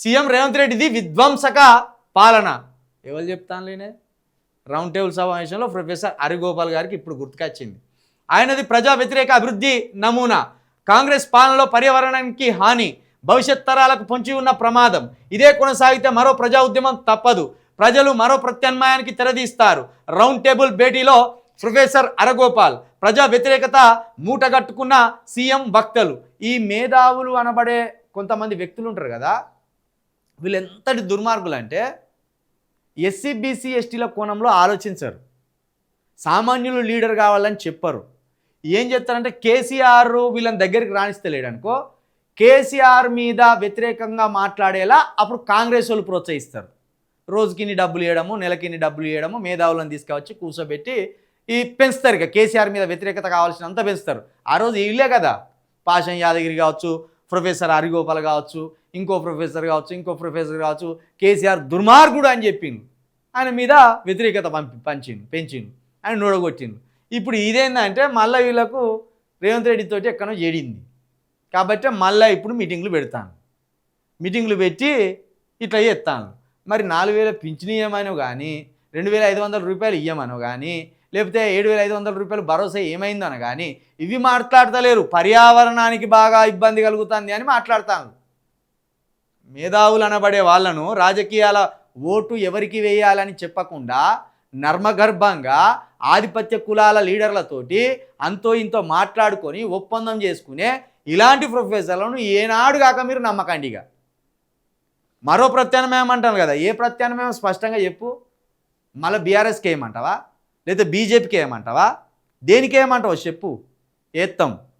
CM Revanth రెడ్డిది విధ్వంసక పాలన. ఎవరు చెప్తానులేనే రౌండ్ టేబుల్ సమావేశంలో ప్రొఫెసర్ హరిగోపాల్ గారికి ఇప్పుడు గుర్తుకొచ్చింది. ఆయనది ప్రజా వ్యతిరేక అభివృద్ధి నమూనా. కాంగ్రెస్ పాలనలో పర్యావరణానికి హాని భవిష్యత్ తరాలకు పొంచి ఉన్న ప్రమాదం. ఇదే కొనసాగితే మరో ప్రజా ఉద్యమం తప్పదు. ప్రజలు మరో ప్రత్యామ్నాయానికి తెరదీస్తారు. రౌండ్ టేబుల్ భేటీలో ప్రొఫెసర్ అరగోపాల్ ప్రజా వ్యతిరేకత మూటగట్టుకున్న సీఎం వక్తలు. ఈ మేధావులు అనబడే కొంతమంది వ్యక్తులు ఉంటారు కదా? వీళ్ళు ఎంతటి దుర్మార్గులు అంటే ఎస్సీ బీసీ ఎస్టీల కోణంలో ఆలోచించరు. సామాన్యులు లీడర్ కావాలని చెప్పరు. ఏం చెప్తారంటే కేసీఆర్ వీళ్ళని దగ్గరికి రాణిస్తలేడు అనుకో కేసీఆర్ మీద వ్యతిరేకంగా మాట్లాడేలా అప్పుడు కాంగ్రెస్ వాళ్ళు ప్రోత్సహిస్తారు. రోజుకి డబ్బులు ఇవ్వడము నెలకిని డబ్బులు ఇవ్వడము మేధావులను తీసుకువచ్చి కూర్చోబెట్టి ఈ పెంచుతారు ఇక. కేసీఆర్ మీద వ్యతిరేకత కావాల్సినంత పెంచుతారు. ఆ రోజు వీళ్ళే కదా. పాషం యాదగిరి కావచ్చు ప్రొఫెసర్ హరిగోపాల్ కావచ్చు ఇంకో ప్రొఫెసర్ కావచ్చు ఇంకో ప్రొఫెసర్ కావచ్చు కేసీఆర్ దుర్మార్గుడు అని చెప్పిండు. ఆయన మీద వ్యతిరేకత పంపి పంచిండు పెంచిండు ఆయన నూడగొట్టిండు. ఇప్పుడు ఇదేంటంటే మళ్ళీ వీళ్ళకు రేవంత్ రెడ్డితోటి ఎక్కడో ఏడింది. కాబట్టి మళ్ళీ ఇప్పుడు మీటింగ్లు పెడతాను. మీటింగ్లు పెట్టి ఇట్లా చేస్తాను. మరి నాలుగు వేల పింఛన్ ఇవ్వమనో కానీ రెండు వేల ఐదు వందల రూపాయలు ఇవ్వమనో కానీ లేకపోతే ఏడు వేల ఐదు వందల రూపాయలు భరోసా ఏమైందన కానీ ఇవి మాట్లాడతలేరు. పర్యావరణానికి బాగా ఇబ్బంది కలుగుతుంది అని మాట్లాడతాను మేధావులు అనబడే వాళ్ళను రాజకీయాల ఓటు ఎవరికి వేయాలని చెప్పకుండా నర్మగర్భంగా ఆధిపత్య కులాల లీడర్లతోటి అంతో ఇంతో మాట్లాడుకొని ఒప్పందం చేసుకునే ఇలాంటి ప్రొఫెసర్లను ఏనాడు కాక మీరు నమ్మకండి ఇక. మరో ప్రత్యామ్నాయం అంటాను కదా ఏ ప్రత్యామ్నాయం స్పష్టంగా చెప్పు. మళ్ళీ బీఆర్ఎస్కి ఏమంటావా? లేదా బీజేపీకి ఏమంటావా? దేనికి చెప్పు. ఏత్తాం.